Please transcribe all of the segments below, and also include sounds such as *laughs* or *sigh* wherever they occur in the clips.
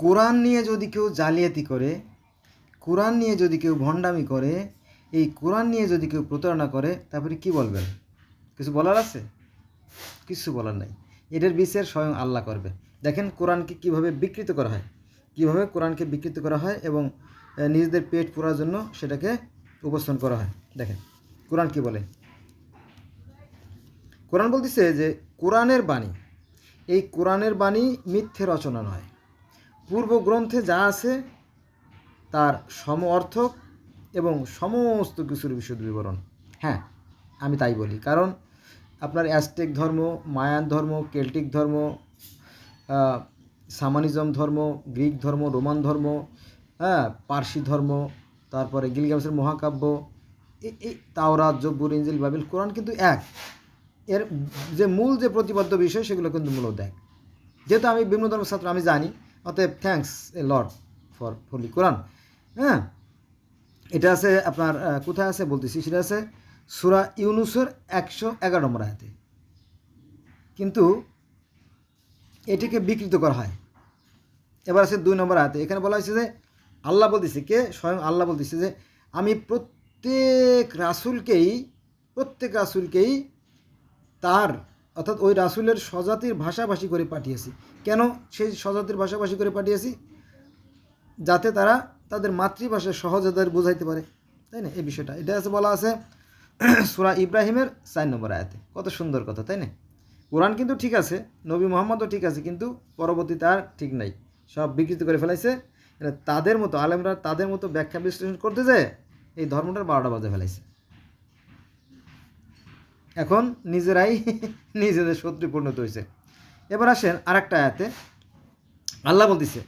কোরআন নিয়ে যদি কেউ জালিয়াতি করে, কোরআন নিয়ে যদি কেউ ভণ্ডামি করে, এই কোরআন নিয়ে যদি কেউ প্রতারণা করে, তারপরে কি বলবেন? কিছু বলার আছে? কিছু বলার নাই। এটার বিচার স্বয়ং আল্লাহ করবে। দেখেন কোরআনকে কীভাবে বিকৃত করা হয়। কীভাবে কোরআনকে বিকৃত করা হয় এবং নিজেদের পেট পুরার জন্য সেটাকে উপস্থাপন করা হয়। দেখেন, কোরআন কি বলে? কোরআন বলতেছে যে, কোরআনের বাণী, এই কোরআনের বাণী মিথ্যে রচনা নয়। পূর্ব গ্রন্থে যা আছে, তার সম অর্থক এবং সমস্ত কিছুর বিশদ বিবরণ। হ্যাঁ আমি তাই বলি। কারণ আপনার অ্যাস্টেক ধর্ম, মায়ান ধর্ম, কেল্টিক ধর্ম সামানিজম ধর্ম, গ্রিক ধর্ম, রোমান ধর্ম হ্যাঁ পার্সি ধর্ম, তারপরে গিলগামেসের মহাকাব্য এই তাওরাত, জব্বুর ইঞ্জিল বাবিল কোরআন কিন্তু এক। এর যে মূল যে প্রতিপাদ্য বিষয়, সেগুলো কিন্তু মূলত এক। যেহেতু আমি বিভিন্ন ধর্মের ছাত্র, আমি জানি অতএব thanks a Lord for holy Quran হ্যাঁ? এটা আছে আপনার কোথায় আছে বলতেছি? সেটা আছে সুরা ইউনুসের একশো এগারো নম্বর আয়াতে। কিন্তু এটিকে বিকৃত করা হয়। এবার আছে দুই নম্বর আয়াতে। এখানে বলা হয়েছে যে, আল্লাহ বলতেছে কে? স্বয়ং আল্লাহ বলতেছে যে, আমি প্রত্যেক রাসুলকেই প্রত্যেক রাসুলকেই তার, অর্থাৎ ওই রাসুলের স্বজাতির ভাষাভাষী করে পাঠিয়েছি। কেন সেই স্বজাতির ভাষাভাষী করে পাঠিয়েছি? যাতে তারা তাদের মাতৃভাষা সহজে তাদের বোঝাইতে পারে। তাই না? এই বিষয়টা। এটা আছে বলা আছে *clears throat* সুরা ইব্রাহিমের চার নম্বর আয়াতে। কত সুন্দর কথা, তাই না? কোরআন কিন্তু ঠিক আছে, নবী মোহাম্মদও ঠিক আছে, কিন্তু পরবর্তীতে আর ঠিক নাই। সব বিকৃত করে ফেলাইছে। এটা তাদের মতো, আলেমরা তাদের মতো ব্যাখ্যা বিশ্লেষণ করতে যায় এই ধর্মটার বারোটা বাজে ফেলাইছে। এখন নিজেরাই *laughs* নিজেদের শত্রু পরিণত হয়েছে এবার আসেন আরেকটা আয়াতে। আল্লাহ বলতেছে,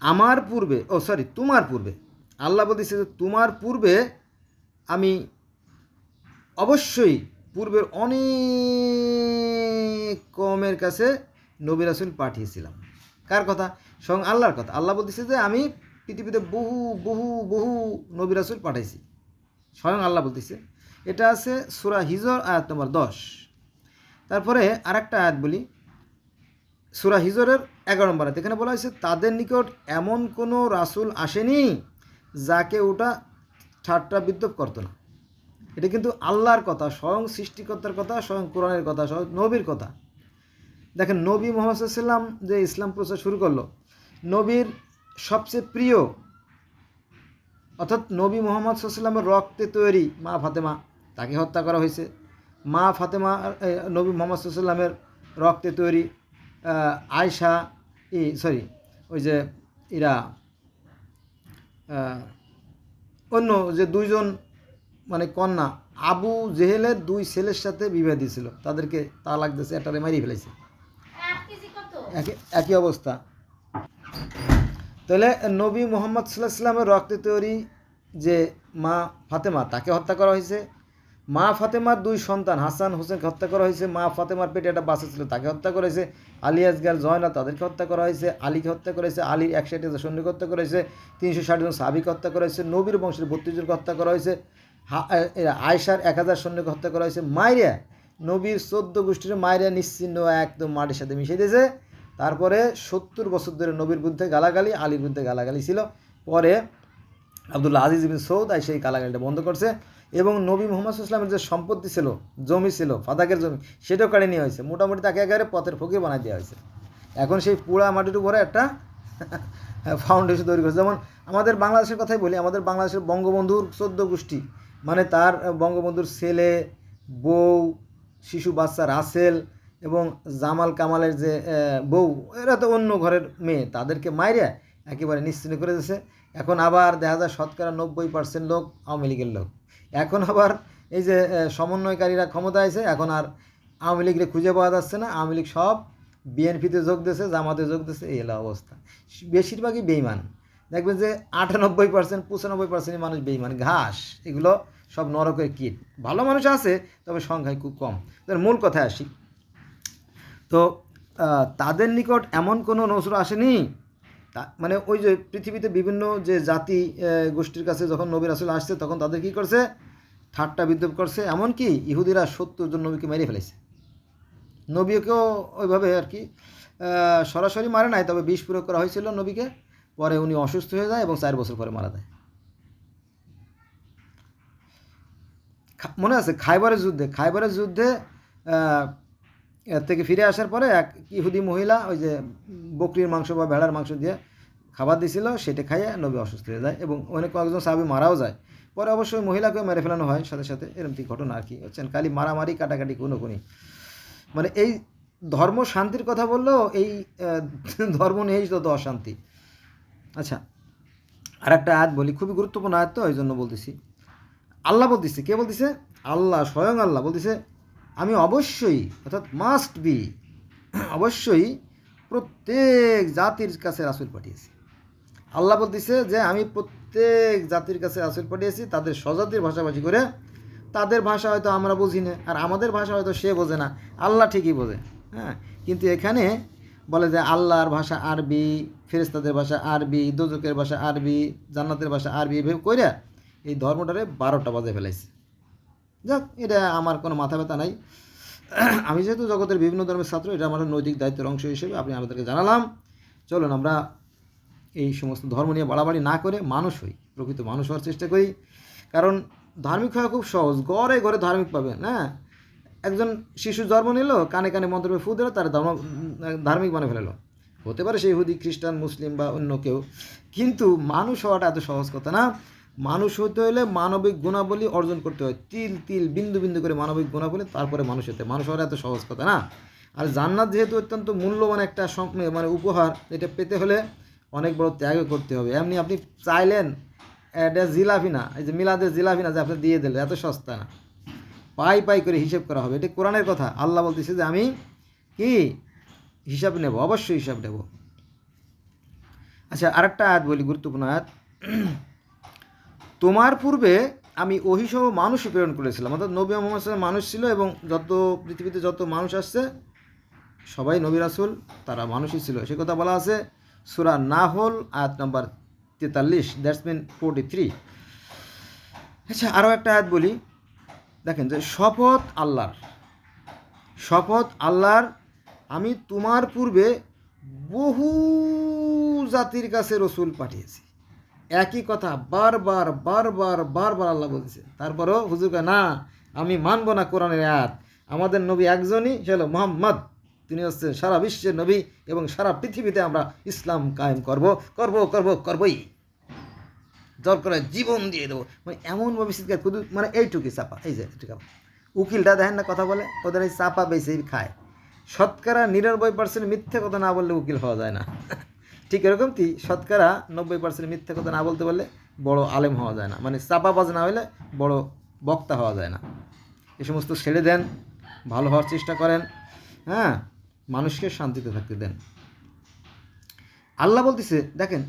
আমার পূর্বে, ও সরি, তোমার পূর্বে। আল্লাহ বলতেছে যে, তোমার পূর্বে আমি অবশ্যই পূর্বের অনেক কমের কাছে নবী রাসুল পাঠিয়েছিলাম। কার কথা? স্বয়ং আল্লাহর কথা। আল্লাহ বলতেছে যে, আমি পৃথিবীতে বহু বহু বহু নবী রাসুল পাঠাইছি। স্বয়ং আল্লাহ বলতেছে। এটা আছে সুরা হিজর, আয়াত নম্বর দশ। তারপরে আর একটা আয়াত বলি। সুরা হিজরের এগারো নম্বর আয়াত। এখানে বলা হয়েছে, তাদের নিকট এমন কোনো রাসূল আসেনি যাকে ওটা ঠাট্টা বিদ্রুপ করতো না। এটা কিন্তু আল্লাহর কথা, স্বয়ং সৃষ্টিকর্তার কথা, স্বয়ং কোরআনের কথা, স্বয়ং নবীর কথা। দেখেন, নবী মোহাম্মদ সাল্লাম যে ইসলাম প্রচার শুরু করল, নবীর সবচেয়ে প্রিয়, অর্থাৎ নবী মোহাম্মদ সাল্লামের রক্তে তৈরি মা ফাতেমা, তাকে হত্যা করা হয়েছে। মা ফাতেমা নবী মোহাম্মদ সাল্লামের রক্তে তৈরি আয়শা, ই সরি ওই যে এরা অন্য যে দুইজন মানে কন্যা, আবু জেহেলের দুই ছেলের সাথে বিবাহ দিয়েছিল। তাদেরকে তালাক দিয়েছে এটারে মারিয়ে ফেলেছে। একই অবস্থা। তাহলে নবী মোহাম্মদ সাল্লাহ সাল্লামের রক্তে তৈরি যে মা ফাতেমা, তাকে হত্যা করা হয়েছে। মা ফাতেমার দুই সন্তান, হাসান হোসেনকে হত্যা করা হয়েছে। মা ফাতেমার পেটে একটা বাচ্চা ছিল, তাকে হত্যা করেছে আলী আসগার জয়না তাদেরকে হত্যা করা হয়েছে। আলীকে হত্যা করেছে আলীর একষট্টি হাজার সৈনিক হত্যা করেছে তিনশো ষাট জন সাবিক হত্যা করেছে নবীর বংশের বত্রিশ জনকে হত্যা করা হয়েছে। আয়সার এক হাজার সৈনিক হত্যা করা হয়েছে। মাইরিয়া, নবীর চোদ্দ গোষ্ঠীর মাইরিয়া নিশ্চিন্ন, একদম মাটির সাথে মিশে দিয়েছে। তারপরে সত্তর বছর ধরে নবীর বিরুদ্ধে গালাগালি, আলীর বিরুদ্ধে গালাগালি ছিল। পরে আবদুল্লাহ আজিজ বিন সৌদ সেই গালাগালিটা বন্ধ করছে। এবং নবী মোহাম্মদ ইসলামের যে সম্পত্তি ছিল, জমি ছিল, ফাদাকের জমি, সেটাও কাড়ে নেওয়া হয়েছে। মোটামুটি তাকে একেবারে পথের ফকির বানাই দেওয়া হয়েছে। এখন সেই পুরা মাটির উপরে একটা *laughs* ফাউন্ডেশন তৈরি করেছে। যেমন আমাদের বাংলাদেশের কথাই বলি, আমাদের বাংলাদেশের বঙ্গবন্ধুর চোদ্দ গোষ্ঠী মানে তার বঙ্গবন্ধুর ছেলে, বউ, শিশু বাচ্চা রাসেল এবং জামাল কামালের যে বউ, এরা তো অন্য ঘরের মেয়ে, তাদেরকে মাইরে একেবারে নিশ্চিন্ন করে দিয়েছে। এখন আবার দেখা যায় শতকরা নব্বই পার্সেন্ট লোক আওয়ামী লীগের লোক। এখন আবার এই যে সমন্বয়কারীরা ক্ষমতা আছে এখন আর আওয়ামী লীগরে খুঁজে পাওয়া যাচ্ছে না। আওয়ামী লীগ সব বিএনপিতে যোগ দিয়েছে, জামাতে যোগ দিয়েছে, এই হলো অবস্থা। বেশিরভাগই বেইমান দেখবেন যে আটানব্বই পার্সেন্ট পঁচানব্বই পার্সেন্ট মানুষ বেইমান ঘাস, এগুলো সব নরকের কীট। ভালো মানুষ আছে, তবে সংখ্যায় খুব কম। মূল কথায় আসি। তো তাদের নিকট এমন কোনো নসর আসেনি? তা মানে ওই যে পৃথিবীতে বিভিন্ন যে জাতি গোষ্ঠীর কাছে যখন নবীর আসলে আসছে, তখন তাদের কী করছে? ঠাট্টা বিদ্রুপ করছে। এমনকি ইহুদিরা সত্তর জন নবীকে মেরে ফেলেছে নবীকেও ওইভাবে আর কি সরাসরি মারে নাই, তবে বিষ প্রয়োগ করা হয়েছিল নবীকে। পরে উনি অসুস্থ হয়ে যায় এবং চার বছর পরে মারা যায়। মনে আছে? খাইবারের যুদ্ধে খাইবারের যুদ্ধে এর থেকে ফিরে আসার পরে এক ইহুদি মহিলা ওই যে বকরির মাংস বা ভেড়ার মাংস দিয়ে খাবার দিছিল, সেটা খাইয়ে নবী অসুস্থ হয়ে যায় এবং অনেক কয়েকজন সাহাবি মারাও যায়। পরে অবশ্যই মহিলাকেও মেরে ফেলানো হয়, সাথে সাথে এরকম ঘটনা আর কি হচ্ছেন খালি মারামারি, কাটাকাটি কোনো কোনি মানে এই ধর্ম শান্তির কথা বললেও এই ধর্ম নিয়েই তত অশান্তি। আচ্ছা আর একটা আয়াত বলি, খুবই গুরুত্বপূর্ণ আয়াত তো, ওই জন্য বলতেছি। আল্লাহ বলতেছে, কে বলতেছে? আল্লাহ, স্বয়ং আল্লাহ বলতেছে আমি অবশ্যই, অর্থাৎ মাস্ট বি অবশ্যই প্রত্যেক জাতির কাছে রাসুল পাঠিয়েছি। আল্লাহ বলতেছে যে, আমি প্রত্যেক জাতির কাছে রাসুল পাঠিয়েছি, তাদের স্বজাতির ভাষাভাষী করে। তাদের ভাষা হয়তো আমরা বুঝি না, আর আমাদের ভাষা হয়তো সে বোঝে না, আল্লাহ ঠিকই বোঝে হ্যাঁ? কিন্তু এখানে বলে যে, আল্লাহর ভাষা আরবি ফেরেস্তাদের ভাষা আরবি দোজকের ভাষা আরবি, জান্নাতের ভাষা আরবি, এভাবে কইরা এই ধর্মটারে বারোটা বাজে ফেলাইছে। যাক, এটা আমার কোনো মাথা ব্যথা নাই। *clears throat* আমি যেহেতু জগতের বিভিন্ন ধর্মের ছাত্র, এটা আমার নৈতিক দায়িত্বের অংশ হিসেবে আপনি আমাদেরকে জানালাম। চলুন আমরা এই সমস্ত ধর্ম নিয়ে বাড়াবাড়ি না করে মানুষ হই, প্রকৃত মানুষ হওয়ার চেষ্টা করি। কারণ ধার্মিক হওয়া খুব সহজ ঘরে ঘরে ধার্মিক পাবেন হ্যাঁ? একজন শিশু জন্ম নিল, কানে কানে মন্ত্রে ফু দিল, তার ধর্ম, ধার্মিক বানিয়ে ফেলালো। হতে পারে সেই হুদি খ্রিস্টান, মুসলিম বা অন্য কেউ, কিন্তু মানুষ হওয়াটা এত সহজ কথা না। মানুষ হতে হলে মানবিক গুণাবলী অর্জন করতে হয়। তিল তিল, বিন্দু বিন্দু করে মানবিক গুণাবলী, তারপরে মানুষ হতে মানুষ হওয়ার এত সহজ কথা না? আর জান্নাত যেহেতু অত্যন্ত মূল্যবান একটা মানে উপহার, এটা পেতে হলে অনেক বড় ত্যাগও করতে হবে। এমনি আপনি চাইলেন, এটা জিলাপি না, এই যে মিলাদের জিলাপি না যে আপনি দিয়ে দিলেন এত সস্তা না। পাই পাই করে হিসেব করা হবে। এটা কোরআনের কথা। আল্লাহ বলতেছে যে আমি কি? হিসাব নেব, অবশ্যই হিসাব নেব। আচ্ছা আরেকটা আয়াত বলি, গুরুত্বপূর্ণ আয়াত। তোমার পূর্বে আমি অহিসহ মানুষ প্রেরণ করেছিলাম। অর্থাৎ নবী মোহাম্মদ মানুষ ছিল এবং যত পৃথিবীতে যত মানুষ আসছে, সবাই নবী রাসুল, তারা মানুষই ছিল। সে কথা বলা আছে সুরা নাহল, আয়াত নাম্বার তেতাল্লিশ, দ্যাটস মিন ফোরটি থ্রি। আচ্ছা আরও একটা আয়াত বলি। দেখেন যে শপথ আল্লাহর। শপথ আল্লাহর, আমি তোমার পূর্বে বহু জাতির কাছে রসুল পাঠিয়েছি। একই কথা বারবার বারবার বারবার আল্লাহ বলছে তারপরও হুজুর না, আমি মানব না কোরআনের আয়াত। আমাদের নবী একজনই, সে হলো মোহাম্মদ। তিনি হচ্ছেন সারা বিশ্বের নবী এবং সারা পৃথিবীতে আমরা ইসলাম কায়েম করব করব করব, করবই। দরকার করে জীবন দিয়ে দেবো। মানে এমনভাবে শীতকাল শুধু মানে এইটুকুই চাপা, এই যে এইটুকু উকিলটা দেখেন না কথা বলে, ওদের এই চাপা বেশি খায়। শতকরা নিরানব্বই পার্সেন্ট মিথ্যে কথা না বললে উকিল হওয়া যায় না। ঠিক এরকম কি? শতকরা নব্বই পার্সেন্ট মিথ্যে কথা না বলতে পারলে বড় আলেম হওয়া যায় না। মানে চাপাবাজ না হলে বড় বক্তা হওয়া যায় না। এ সমস্ত ছেড়ে দেন, ভালো হওয়ার চেষ্টা করেন হ্যাঁ? মানুষকে শান্তিতে থাকতে দেন। আল্লাহ বলতেছে, দেখেন,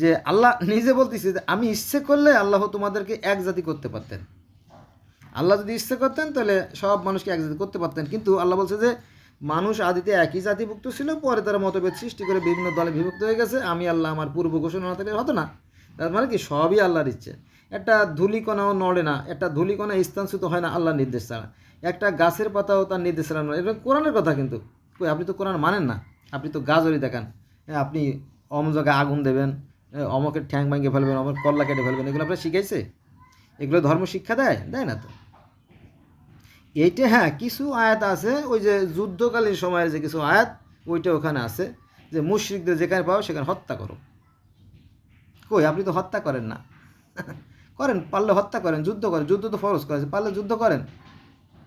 যে আল্লাহ নিজে বলতেছে যে আমি ইচ্ছে করলে আল্লাহ তোমাদেরকে এক জাতি করতে পারতেন। আল্লাহ যদি ইচ্ছে করতেন তাহলে সব মানুষকে এক জাতি করতে পারতেন। কিন্তু আল্লাহ বলছে যে মানুষ আদিতে একই জাতিভুক্ত ছিল পরে তারা মতভেদ সৃষ্টি করে বিভিন্ন দলে বিভক্ত হয়ে গেছে। আমি আল্লাহ আমার পূর্ব ঘোষণা না থাকলে হতো না। তার মানে কি? সবই আল্লাহর ইচ্ছে। একটা ধুলিকণাও নড়ে না একটা ধুলিকণা স্থানচ্যুত হয় না আল্লাহর নির্দেশ ছাড়া। একটা গাছের পাতাও তার নির্দেশ ছাড়া নয়। এটা কোরআনের কথা কিন্তু। আপনি তো কোরআন মানেন না। আপনি তো গাজরি দেখান। হ্যাঁ, আপনি অম জায়গায় আগুন দেবেন অমকের ঠ্যাং ভাঙিয়ে ফেলবেন অমক কল্লা কেটে ফেলবেন এগুলো আপনার শিখাইছে? এগুলো ধর্ম শিক্ষা দেয়? দেয় না তো। এইটা হ্যাঁ কিছু আয়াত আছে, ওই যে যুদ্ধকালীন সময়ের যে কিছু আয়াত, ওইটা ওখানে আছে, যে মুশ্রিকদের যেখানে পাও সেখানে হত্যা করো। কই, আপনি তো হত্যা করেন না। *laughs* করেন, পারলে হত্যা করেন, যুদ্ধ করেন, যুদ্ধ তো ফরজ করেছে পারলে যুদ্ধ করেন।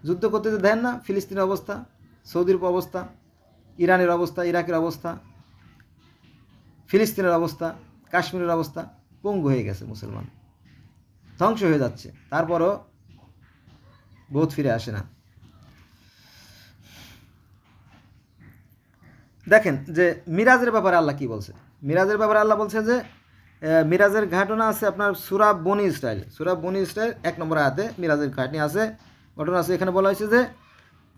যুদ্ধ করতে তো দেন না, ফিলিস্তিনের অবস্থা, সৌদির অবস্থা, ইরানের অবস্থা, ইরাকের অবস্থা, ফিলিস্তিনের অবস্থা, কাশ্মীরের অবস্থা, পঙ্গু হয়ে গেছে মুসলমান। ধ্বংস হয়ে যাচ্ছে। তারপরও বোধ ফিরে আসে না। দেখেন যে মিরাজের ব্যাপারে আল্লাহ কি বলছে? মিরাজের ব্যাপারে আল্লাহ বলছে যে মিরাজের ঘটনা আছে আপনার সুরাব বনি স্টাইল সুরাব বনি স্টাইল এক নম্বর হাতে মিরাজের ঘাটনি আছে। ঘটনা আছে, এখানে বলা হয়েছে যে,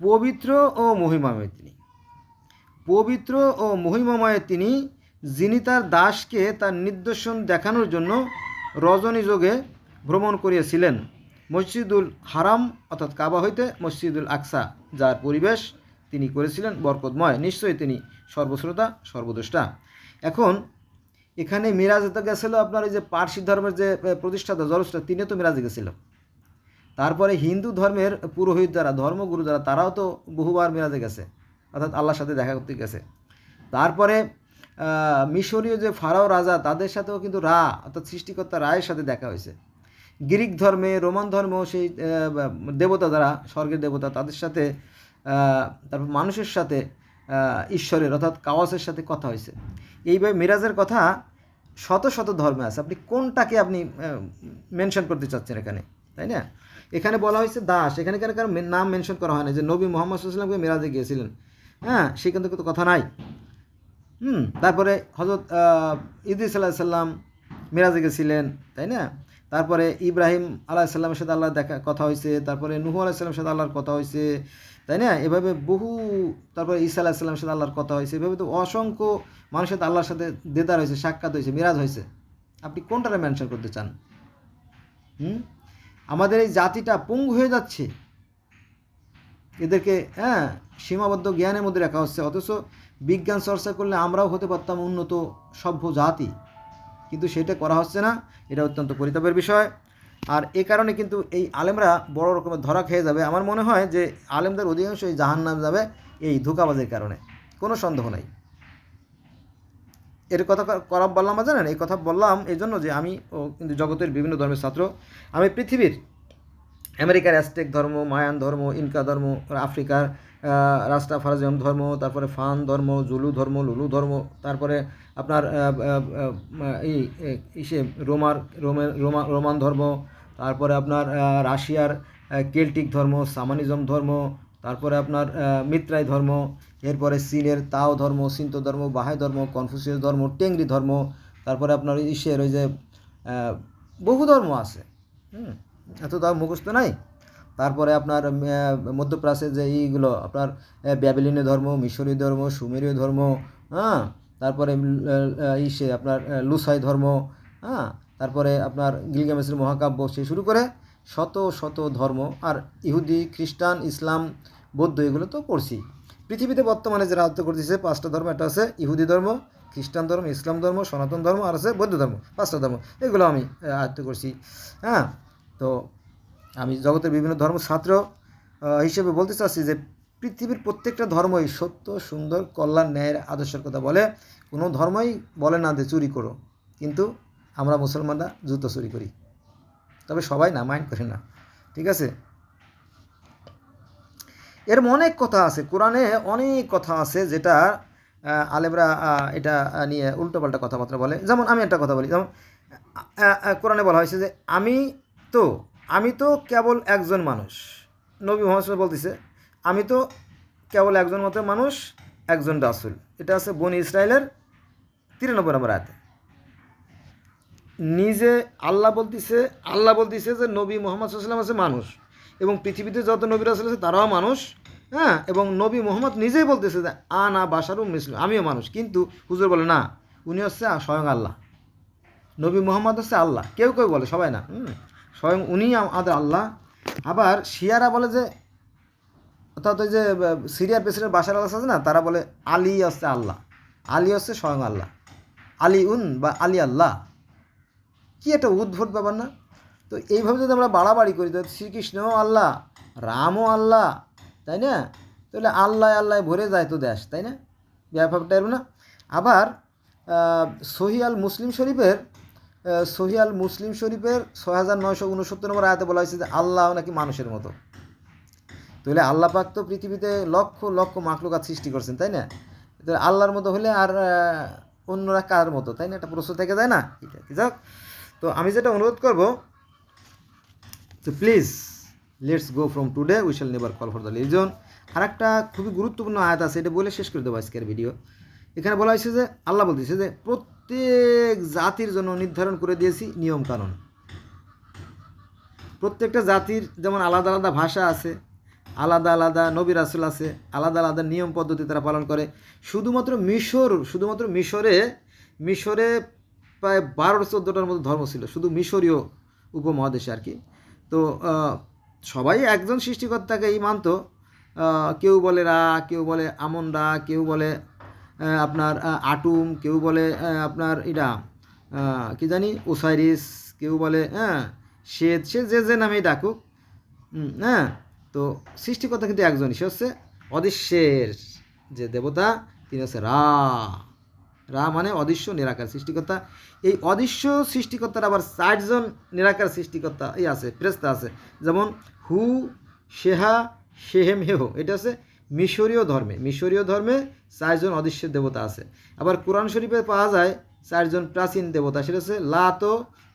পবিত্র ও মহিমাময় তিনি। পবিত্র ও মহিমাময় তিনি, যিনি তার দাসকে তার নিদর্শন দেখানোর জন্য রজনী যোগে ভ্রমণ করিয়েছিলেন। মসজিদুল হারাম, অর্থাৎ কাবা হইতে মসজিদুল আকসা, যার পরিবেশ তিনি করেছিলেন বরকতময়। নিশ্চয়ই তিনি সর্বশ্রোতা, সর্বদ্রষ্টা। এখন, এখানে মিরাজে তো গেছিল আপনার ওই যে পার্সি ধর্মের যে প্রতিষ্ঠাতা জরস্টা তিনিও তো মিরাজে গেছিল। তারপরে হিন্দু ধর্মের পুরোহিত যারা, ধর্মগুরু যারা, তারাও তো বহুবার মিরাজে গেছে, অর্থাৎ আল্লাহর সাথে দেখা করতে গেছে। তারপরে মিশরীয় যে ফারাও রাজা, তাদের সাথেও কিন্তু রা, অর্থাৎ সৃষ্টিকর্তা রায়ের সাথে দেখা হয়েছে। গ্রিক ধর্মে, রোমান ধর্ম, সেই দেবতা যারা, স্বর্গের দেবতা, তাদের সাথে তারপর মানুষের সাথে ঈশ্বরের, অর্থাৎ কাওয়াসের সাথে কথা হয়েছে। এইভাবে মিরাজের কথা শত শত ধর্মে আছে। আপনি কোনটাকে আপনি মেনশন করতে চাচ্ছেন এখানে? তাই না? এখানে বলা হয়েছে দাস। এখানে কেন কারও নাম মেনশন করা হয় না। যে নবী মোহাম্মদ সাল্লামকে মিরাজে গিয়েছিলেন। হ্যাঁ সেখান থেকে তো কথা নাই। হুম, তারপরে হজরত ইদ্রিস আল্লাহ সাল্লাম মিরাজে গেছিলেন, তাই না? তারপরে ইব্রাহিম আলাহ সাল্লামের সাথে আল্লাহ দেখা, কথা হয়েছে। তারপরে নুহু আলাহ সাল্লামের সাথে আল্লাহর কথা হয়েছে, তাই না? এভাবে বহু, তারপরে ঈসা আলাহ সাল্লামের সাথে আল্লাহর কথা হয়েছে। এভাবে তো অসংখ্য মানুষের সাথে আল্লাহর সাথে দেদার হয়েছে, সাক্ষাৎ হয়েছে, মিরাজ হয়েছে। আপনি কোনটারে মেনশন করতে চান? হুম? আমাদের এই জাতিটা পঙ্গু হয়ে যাচ্ছে। এদেরকে হ্যাঁ সীমাবদ্ধ জ্ঞানের মধ্যে রাখা হচ্ছে। অথচ বিজ্ঞান চর্চা করলে আমরাও হতে পারতাম উন্নত, সভ্য জাতি। কিন্তু সেটা করা হচ্ছে না, এটা অত্যন্ত পরিতাপের বিষয়। আর এ কারণে কিন্তু এই আলেমরা বড় রকমের ধরা খেয়ে যাবে। আমার মনে হয় যে আলেমদের অধিকাংশই জাহান নাম যাবে এই ধোকাবাজের কারণে। কোনো সন্দেহ নাই। এর কথা করা বললাম জানেন? এই কথা বললাম এই জন্য যে আমি ও কিন্তু জগতের বিভিন্ন ধর্মের ছাত্র। আমি পৃথিবীর আমেরিকার অ্যাস্টেক ধর্ম, মায়ান ধর্ম, ইনকা ধর্ম, আফ্রিকার রাস্তা ফারাজিয়াম ধর্ম, তারপরে ফান ধর্ম, জুলু ধর্ম, লুলু ধর্ম, তারপরে আপনার এই ইসে, রোমার, রোমা রোমান ধর্ম, তারপরে আপনার রাশিয়ার কেল্টিক ধর্ম, সামানিজম ধর্ম, তারপরে আপনার মিত্রাই ধর্ম, এরপরে চীনের তাও ধর্ম সিন্ত ধর্ম, বাহাই ধর্ম, কনফুসিয়াস ধর্ম, টেংরি ধর্ম, তারপরে আপনার ইসের ওই যে বহু ধর্ম আছে। হুম, এত তার মুখস্থ নাই? তারপরে আপনার আহ, মধ্যপ্রাচ্যের যে এইগুলো আপনার ব্যাবিলিনীয় ধর্ম মিশরীয় ধর্ম সুমেরীয় ধর্ম হ্যাঁ? তারপরে ইসে আপনার লুসাই ধর্ম হ্যাঁ? তারপরে আপনার গিলগামেসের মহাকাব্য সে শুরু করে শত শত ধর্ম। আর ইহুদি খ্রিস্টান ইসলাম বৌদ্ধ এগুলো তো পড়ছি। পৃথিবীতে বর্তমানে যে রাজত্ব করতেছে পাঁচটা ধর্ম একটা আছে ইহুদি ধর্ম খ্রিস্টান ধর্ম ইসলাম ধর্ম সনাতন ধর্ম আর আছে বৌদ্ধ ধর্ম পাঁচটা ধর্ম। এগুলো আমি আয়ত্ত করছি হ্যাঁ? তো আমি জগতের বিভিন্ন ধর্ম ছাত্র হিসেবে বলতে চাচ্ছি যে পৃথিবীর প্রত্যেকটা ধর্মই সত্য, সুন্দর, কল্যাণ, ন্যায়ের আদর্শের কথা বলে। কোনো ধর্মই বলে না যে চুরি করো। কিন্তু আমরা মুসলমানরা জুতো চুরি করি। তবে সবাই না, মাইন্ড করে না। ঠিক আছে? এর অনেক কথা আছে। কোরআনে অনেক কথা আছে যেটা আলেমরা এটা নিয়ে উল্টোপাল্টা কথাবার্তা বলে। যেমন আমি একটা কথা বলি। যেমন কোরআনে বলা হয়েছে যে, আমি তো আমি তো কেবল একজন মানুষ। নবী মোহাম্মদ বলতেছে, আমি তো কেবল একজন মতো মানুষ, একজন রাসুল। এটা আছে বনি ইসরায়েলের তিরানব্বই নম্বর আয়াতে। নিজে আল্লাহ বলতেছে আল্লাহ বলতেছে যে নবী মোহাম্মদ সাল্লাম আছে মানুষ এবং পৃথিবীতে যত নবী রাসুল আছে তারাও মানুষ হ্যাঁ? এবং নবী মোহাম্মদ নিজেই বলতেছে যে আ না বাসারু মিসলু। আমিও মানুষ। কিন্তু হুজুর বলে, না, উনি হচ্ছে স্বয়ং আল্লাহ। নবী মোহাম্মদ হচ্ছে আল্লাহ। কেউ কেউ বলে, সবাই না স্বয়ং উনি আমাদের আল্লাহ। আবার শিয়ারা বলে যে, অর্থাৎ ওই যে সিরিয়ার প্রেসিডেন্ট বাসার আল্লাহ আছে না, তারা বলে আলী হচ্ছে আল্লাহ। আলী হচ্ছে স্বয়ং আল্লাহ। আলী উন বা আলী আল্লাহ। কি একটা উদ্ভট ব্যাপার না? তো এইভাবে যদি আমরা বাড়াবাড়ি করি তো শ্রীকৃষ্ণও আল্লাহ, রামও আল্লাহ, তাই না? তাহলে আল্লাহ আল্লাহ ভরে যায় তো দেশ, তাই না? ব্যাপারটা এরকম না। আবার সহিয়াল মুসলিম শরীফের সহিয়াল মুসলিম শরীফের ছয় হাজার নয়শো উনসত্তর নম্বর আয়াতে বলা হয়েছে যে আল্লাহ নাকি মানুষের মতো। তাহলে আল্লাহ পাক তো পৃথিবীতে লক্ষ লক্ষ মাকলুকাত সৃষ্টি করছেন, তাই না? তাহলে আল্লাহর মতো হলে আর অন্যরা কার মতো, তাই না? একটা প্রশ্ন থেকে যায় না? যাক। তো আমি যেটা অনুরোধ করব, তো please let's go from today we shall never call for the legion আর একটা খুবই গুরুত্বপূর্ণ আয়াত আছে, এটা বলে শেষ করে দেবো আজকের ভিডিও এখানে বলা হয়েছে যে, আল্লাহ বলতেছে যে, প্রত্যেক জাতির জন্য নির্ধারণ করে দিয়েছি নিয়ম কানুন। প্রত্যেকটা জাতির যেমন আলাদা আলাদা ভাষা আছে, আলাদা আলাদা নবী রাসুল আছে, আলাদা আলাদা নিয়ম পদ্ধতি তারা পালন করে। শুধুমাত্র মিশর, শুধুমাত্র মিশরে মিশরে প্রায় বারো চোদ্দোটার মতো ধর্ম ছিল, শুধু মিশরীয় উপমহাদেশে আর কি। তো সবাই একজন সৃষ্টিকর্তাকে এই মানতো কেউ বলে রা, কেউ বলে আমন রা, কেউ বলে আপনার আটুম, কেউ বলে আপনার এটা কি জানি, ওসাইরিস, কেউ বলে হ্যাঁ শ্বেত সে যে যে নামেই ডাকুক হ্যাঁ তো সৃষ্টিকর্তা কিন্তু একজনই, সে হচ্ছে অদৃশ্যের যে দেবতা, তিনি হচ্ছে রা। রা মানে অদৃশ্য নিরাকার সৃষ্টিকর্তা। এই অদৃশ্য সৃষ্টিকর্তার আবার চারজন নিরাকার সৃষ্টিকর্তা এই আছে ফেরেস্তা আছে। যেমন হু, শেহা, শেহেম, হেহ, এটা হচ্ছে মিশরীয় ধর্মে মিশরীয় ধর্মে চারজন অদৃশ্য দেবতা আছে। আবার কোরআন শরীফে পাওয়া যায় চারজন প্রাচীন দেবতা, সেটা হচ্ছে লাত,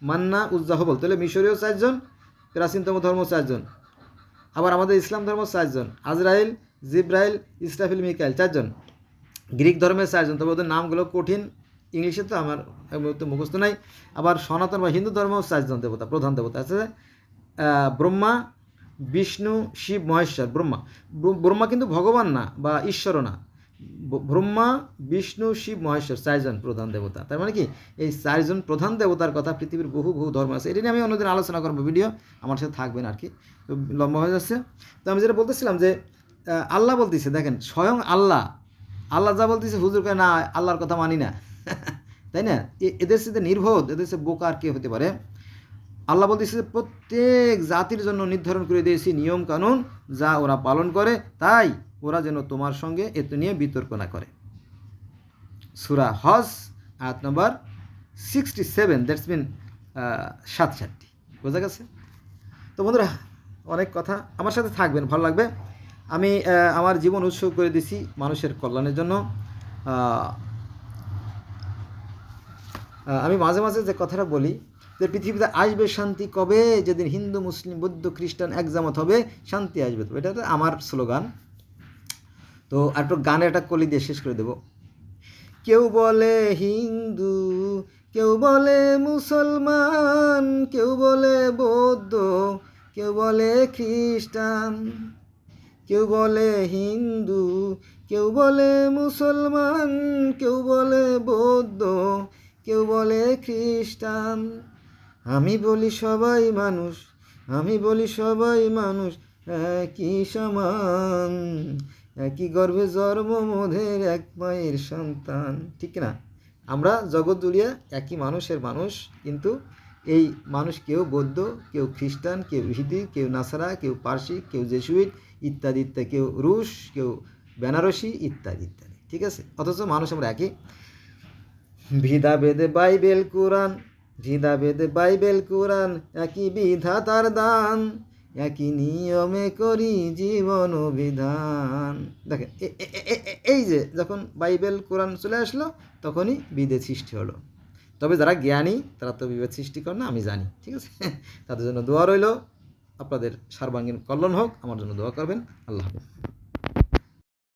মান্না উজ্জাহবল তাহলে মিশরীয় চারজন, প্রাচীনতম ধর্ম চারজন। আবার আমাদের ইসলাম ধর্ম চারজন, আজরাইল, জিব্রাইল, ইসরাফিল, মিকাইল চারজন। গ্রিক ধর্মের চারজন, তবে ওদের নামগুলো কঠিন। ইংলিশে তো আমার তো মুখস্থ নাই। আবার সনাতন বা হিন্দু ধর্ম চারজন দেবতা, প্রধান দেবতা আছে। ব্রহ্মা বিষ্ণু, শিব, মহেশ্বর, ব্রহ্মা। ব্রহ্মা কিন্তু ভগবান না বা ঈশ্বরও না। ব্রহ্মা, বিষ্ণু, শিব, মহেশ্বর চারজন প্রধান দেবতা। তার মানে কি? এই চারজন প্রধান দেবতার কথা পৃথিবীর বহু বহু ধর্ম আছে। এটা নিয়ে আমি অন্যদিন আলোচনা করব, ভিডিও। আমার সাথে থাকবেন আর কি। তো লম্বা হয়ে যাচ্ছে। তো আমি যেটা বলতেছিলাম যে আল্লাহ বলতেছে, দেখেন, স্বয়ং আল্লাহ। আল্লাহ যা বলতেছে, হুজুর না, আল্লাহর কথা মানি না। *laughs* তাই না? এদের সাথে নির্বোধ, এদের সাথে বোকা আর কে হতে পারে? আল্লাহ বলতেছে যে প্রত্যেক জাতির জন্য নির্ধারণ করে দিয়েছি নিয়ম কানুন যা ওরা পালন করে, তাই ওরা যেন তোমার সঙ্গে এত নিয়ে বিতর্ক না করে। সুরা হজ, আয়াত নম্বর সিক্সটি সেভেন দ্যাটস মিন সাত সাতটি বোঝা গেছে? তো বন্ধুরা, অনেক কথা আমার সাথে থাকবেন, ভালো লাগবে। আমি আমার জীবন উৎসর্গ করে দিছি মানুষের কল্যাণের জন্য। আমি মাঝে মাঝে যে কথাটা বলি যে পৃথিবীতে আসবে শান্তি কবে? যেদিন হিন্দু, মুসলিম, বৌদ্ধ, খ্রিস্টান একজামত হবে, শান্তি আসবে তো। এটা তো আমার স্লোগান। তো আর একটু গানের একটা কলি দিয়ে শেষ করে দেবো। কেউ বলে হিন্দু, কেউ বলে মুসলমান, কেউ বলে বৌদ্ধ, কেউ বলে খ্রিস্টান, কেউ বলে হিন্দু, কেউ বলে মুসলমান, কেউ বলে বৌদ্ধ, কেউ বলে খ্রিস্টান। আমি বলি সবাই মানুষ, আমি বলি সবাই মানুষ, একই সমান, একই গর্ভে জন্ম মোধের এক মায়ের সন্তান। ঠিক না? আমরা জগৎ জুড়িয়ে একই মানুষের মানুষ, কিন্তু এই মানুষ কেউ বৌদ্ধ, কেউ খ্রিস্টান, কেউ ইহুদি কেউ নাসারা, কেউ পার্সি, কেউ জেসুইট, ইত্যাদি ইত্যাদি, কেউ রুশ, কেউ বেনারসি, ইত্যাদি ইত্যাদি। ঠিক আছে? অথচ মানুষ আমরা একই। ভিদা বেদে বাইবেল, কোরআন ভিদা বেদে বাইবেল, কোরআন একই বিধাতার দান, একই নিয়মে করি জীবন বিধান। দেখেন এই যে যখন বাইবেল, কোরআন চলে আসলো, তখনই বিধের সৃষ্টি হলো। তবে যারা জ্ঞানী, তারা তো বিভেদ সৃষ্টি করে না, আমি জানি, ঠিক আছে? তাদের জন্য দোয়া রইল। আপনাদের সর্বাঙ্গীন কল্যাণ হোক, আমার জন্য দোয়া করবেন। আল্লাহ হাফেজ।